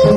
สี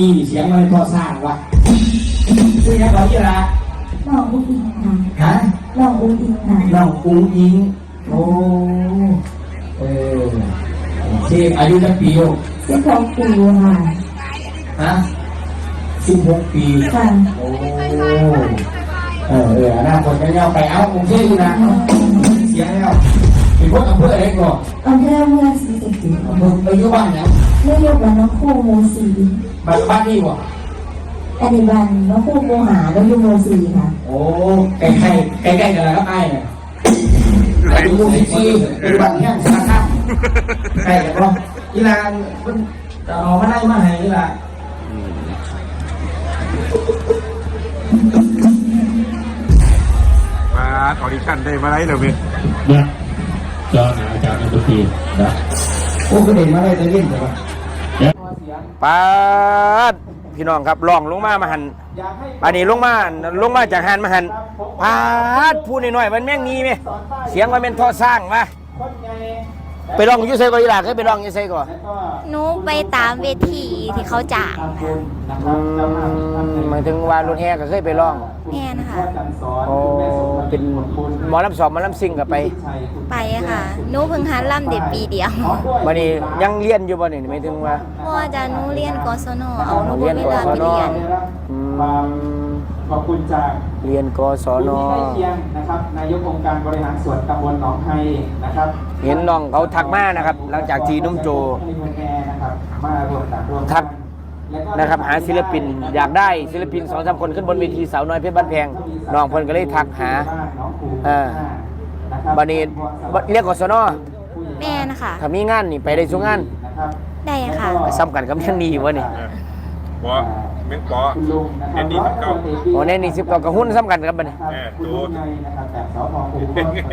สร้างแม่งมีเสียงอะไรก็สร้างวะชื่อยังไงยี่ละน้องอุ้งอิงค่ะฮะน้องอุ้งอิงค่ะน้องกุ้งยิงโอ้เออที่อายุจะปีอยู่เจ้าของปู่ค่ะฮะสิบหกปีค่ะโอ้เออเอออนาคตจะยาวไปเอากรุงเทพอยู่นะเสียแล้ว เป็นพวกอำเภออะไรก่อนอำเภอเมืองศรีสะเกษอำเภอไปอยู่บ้านเนี่ยเรียกว่าน้องคู่โมสีบ้านบ้านนี่บ่อันนี้บันน้องคู่โมหาแล้วอยู่โมสีค่ะ โอ้ใกล้ใกล้ใกล้ใกล้ๆกันแล้วก็ใกล้เนี่ยอายุสิบสี่เป็นบ้านเนี่ยสารคามใกล้กันบ่อีหลานมันจะเอามาได้มาให้อีหลานมาออดิชั่นได้มาไรเหรอพี่นะ จอหนาอาจารย์นักดนตรีนะโอ้ก็เด่นมาได้แต่เล่นแต่ว่าปาดพี่น้องครับลองลงมามาหันอันนี้ลงมาลงมาจากหันมาหันปาดพูดหน่อยๆมันแม่งมีไหมเสียงมันเป็นท่อสร้างมาคนใหญ่ ไปร้องอยูไซก่อนอีหลาเคยไปร้องอยูไซก่อนหนูไปตามเวทีที่เขาจ้างค่ะอืมหมายถึงว่ารถแห่ก็เคยไปร้องแม่นะคะโอ้เป็นหมอลำสอบหมอลำซิงก็ไป ไปค่ะหนูเพิ่งหัดล่ำเด็กปีเดียวบัดนี้ยังเรียนอยู่บ่นี่หมายถึงว่าพ่อจะหนูเรียนกศนเอาหนูเรีบ่ยนมีกเวลาศไปนเรียนอืม ขอบคุณจากเรียนกศนผู้ที่ใกล้เคียงนะครับนายกองค์การบริหารส่วนตำบลหนองไฮนะครับเห็นน้องเขาทักมานะครับ หลังจากที่นุ่มโจนะครับมารวมกันรวมทักนะครับหาศิลปินอยากได้ศิลปินสองสามคนขึ้นบนเวทีสาวน้อยเพชรบ้านแพงน้องเพิ่นก็เลยทักหาเออบัดนี้บัดเรียกกศนแม่นะคะถ้ามีงานนี่ไปได้ทุกงานได้ค่ะก็ซ้ำกันกับยังดีวะนี่ปอ เม้นปอเอ็นดีสิบเก้าโอ้แน่นี่สิบกับหุ้นซ้ำกันกับบัดนี้เออตูด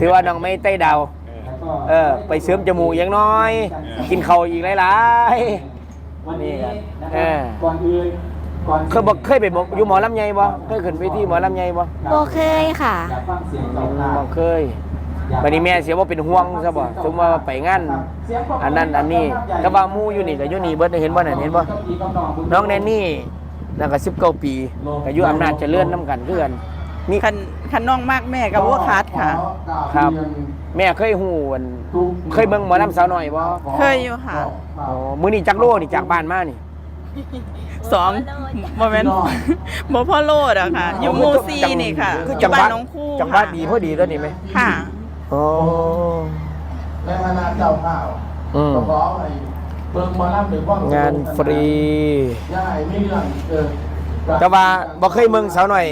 ถือว่าน้องไม่ไต้ดาว เออ ไปเสริมจมูกอย่างน้อย กินข้าวอีกหลายวันนี้นะครับเออก่อนอื่นก่อนๆเคยบอกเคยไปบอกอยู่หมอลำใหญ่บ่เคยขึ้นเวทีหมอลำใหญ่บ่โบเคยค่ะอยากฟังเสียงตอือบมรับบ่เคยบัดนี้แม่เสียว่าเป็นห่วงซะบ่สมว่าไปงานอันนั้นอันนี้ก็ว่าหมู่อยู่นี่ก็อยู่นี่เบิดเห็นบ่น่ะเห็นบ่น้องแนนนี่ นั่นก็19ปีก็อยู่อำนาจเจริญนํกันคือกันมีคันคันน้องมากแม่กับว่าคัดค่ะ ครับ แม่เคยฮู้อันเคยเบิ่งหมอลำสาวน้อยบ่เคยอยู่ค่ะอ๋อมื้อนี้จักโลนี่จากบ้านมานี่สองโมเมนต์โมพ่อโลดอะค่ะอยู่หมูซีนี่ค่ะคืออจัยู่งหบ้าวัดนน้องคู่จังหวัดค่ะดีพอดีตัวนี้ไหมค่ะอ๋อในคณะเจ้าข้าวอืมก็ขอให้เบิ่ งหมารับหรือว่างานฟรีอย่าให้มีเรื่องเกิดแต่ว่าบ่เคยเมืองสาวหน่อย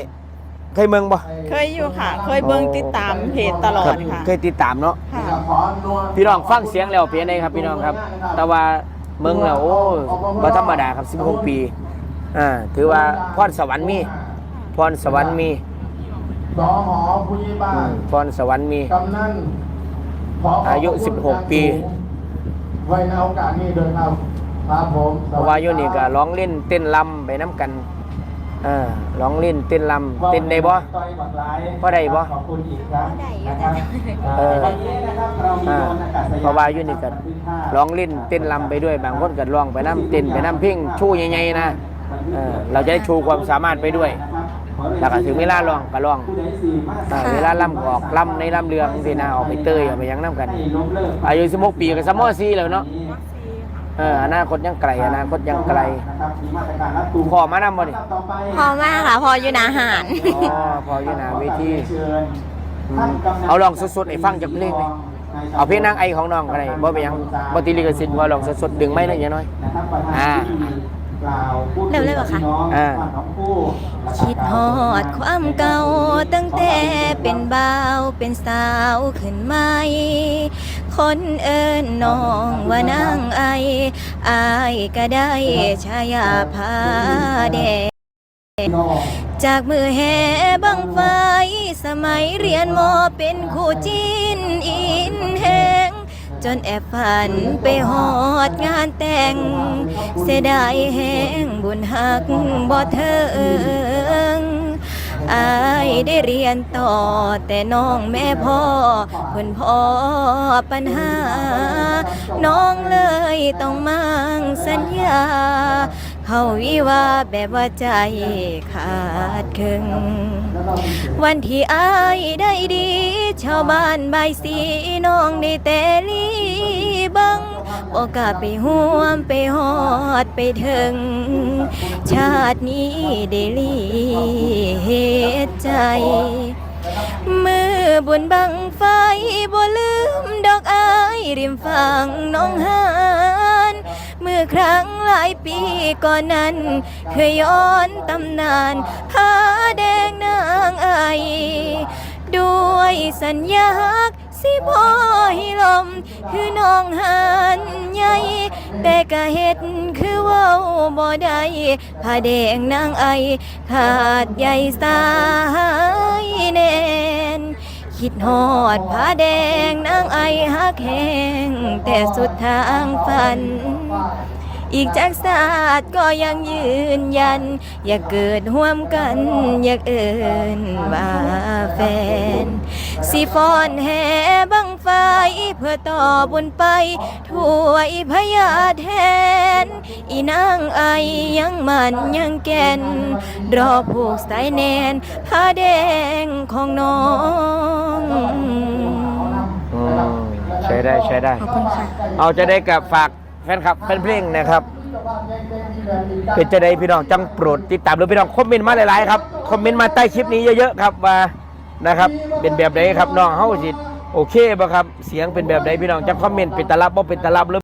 เคยเมืองบ่เคยอยู่ค่ะ เคยเบิ่งติดตามเพจตลอครัดบค่ะเคยติดตามเนาะค่ะขอนัวพี่น้องฟังเสียงแล้วเพียงใดครับพี่น้องครับ แต่ว่าเมืองแล้วโอ้บ่ธรรมดาครับ 16 ปีอ่าถือว่าพรสวรรค์มีพรสวรรค์มีสอหอผู้ใหญ่บ้าอืนมพรสวรรค์มีกำนันขอขบคุณอายุ 16 ปี ไว้ในโอกาสนี้เดินครับครับผมเพราะว่าอยู่นี่ก็ร้องเล่นเต้นลำไปน้ำกันเออร้องเล่นเต้นลำเต้นได้บ่บ่ได้บ่ขอบคุณอีกครั้งได้อยู่นะครับเออวันนี้นะครับเรามีอ่าโดรนอากาศยานเพราะว่าอยู่นี่ก็ร้องเล่นเต้นลำไปด้วยบางคนก็ร้องไปน้ำเต้นไปน้ำเพ่งชูใหญ่ๆนะเออเราจะได้ชูความสามารถไปด้วย แล้วก็ถึงเวลาร้องก็ร้องผู้ใดสี่มาเออเวลาล่ำก็ออกล่ำในล่ำเรืองสินะออกไปเตยออกไปหยังน้ำกัน อายุ16ปีก็สมอซีแล้วเนาะเอออนาคตยังไกลอนาคตยังไกลนะครับมีมาตรการรัดกุมพ่อมานำบ่นี่ต่อไปพอมากค่ะพออยู่นาหารอ๋อพออยู่หน้าเวทีเชิญอืมเอาลองสดๆให้ฟังจากเพลงไหมเอาเพลงนางไอของน้องก็ได้บ่ไปนหยังบ่ติดลิขสิทธิ์ว่าลองสดๆดึงไม้หน่อยอย่างน้อยนะครับประธานอ่า พิธีกล่าวพูดคุเริ่มเลยเหรอคะกับพี่น้องอ่าบ้านน้องคู่คิดฮอดความเก่าตั้งแต่เป็นบ่าวเป็นสาวขึ้นใหม่คนเอิ้นน้องว่านางไออายก็ได้ชายาพาแดงจากมือแห่บังไฟ สมัยเรียนมอเป็นคู่จินอินแหง จนแอบฝันไปหอดงานแต่ง เสียดายแหงบุญหักบ่เทิงอายได้เรียนต่อแต่น้องแม่พ่อเพิ่นพ่อปัญหา น้องเลยต้องมั่งสัญญา เขาวิว่าแบบว่าใจขาดครึ่งวันที่อายได้ดีชาว บ้านใบสีน้องได้แต่ลีบังโอกาสไปห่วมไปหอดไปถึง ชาตินี้ได้ลีเหตุใจมือบุญบังไฟบ่ลืมดอกอายริมฝั่งน้องหานเมื่อครั้งหลายปีก่อนนั้น เคยย้อนตำนานผ้าแดงนางไอ ด้วยสัญญาฮักสิบ่ให้ลม คือน้องหันใหญ่แต่ก็เฮ็ดคือว้าบ่ได้ผ้าแดงนางไอ ขาดใหญ่สายแน่นคิดฮอดผ้าแดงนางไอฮักแหงแต่สุดทางฝัน อีกจากศาสตร์ก็ยังยืนยัน อย่าเกิดห่วมกัน อยากเอินว่าแฟน สิฟอนแห่บังไฟ เพื่อต่อบุญไปถวยพญาแทน อีนางไอยังมันยังแก่น รอผูกสายแนนผ้าแดงของน้องอืมใช้ได้ใช้ได้ ขอบคุณค่ะ เอาจะได้กับฝาก แฟนคลับแฟนเพลงนะครับ เป็นจะได้พี่น้องจังโปรดติดตามหรือพี่น้องคอมเมนต์มาหลายๆครับคอมเมนต์มาใต้คลิปนี้เยอะๆครับว่านะครับเป็นแบบไหนครับน้องเฮาสิโอเคป่ะครับเสียงเป็นแบบไหนพี่น้องจังคอมเมนต์เป็นตลับบ่เป็นตลับหรือ